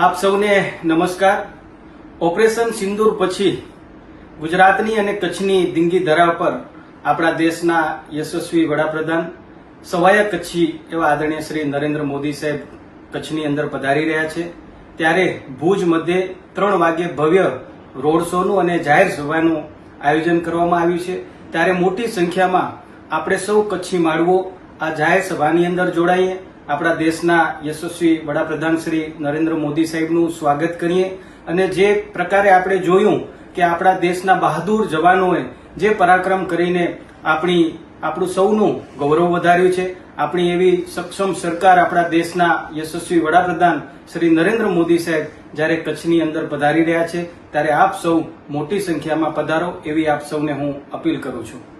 આપ સૌને નમસ્કાર. ઓપરેશન સિંદૂર પછી ગુજરાતની અને કચ્છની દિંગી ધરા પર આપણા દેશના યશસ્વી વડાપ્રધાન, સવાયા કચ્છી એવા આદરણીય શ્રી નરેન્દ્ર મોદી સાહેબ કચ્છની અંદર પધારી રહ્યા છે. ત્યારે ભુજ મધ્યે ત્રણ વાગે ભવ્ય રોડ શોનું અને જાહેર સભાનું આયોજન કરવામાં આવ્યું છે. ત્યારે મોટી સંખ્યામાં આપણે સૌ કચ્છી માળવો આ જાહેર સભાની અંદર જોડાઈએ. આપણા દેશના યશસ્વી વડાપ્રધાન શ્રી નરેન્દ્ર મોદી સાહેબનું સ્વાગત કરીએ અને જે પ્રકારે આપણે જોયું કે આપણા દેશના બહાદુર જવાનોએ જે પરાક્રમ કરીને આપણી, આપણું સૌનું ગૌરવ વધાર્યું છે, આપણી એવી સક્ષમ સરકાર આપણા દેશના યશસ્વી વડાપ્રધાન શ્રી નરેન્દ્ર મોદી સાહેબ જ્યારે કચ્છની અંદર પધારી રહ્યા છે, ત્યારે આપ સૌ મોટી સંખ્યામાં પધારો એવી આપ સૌને હું અપીલ કરું છું.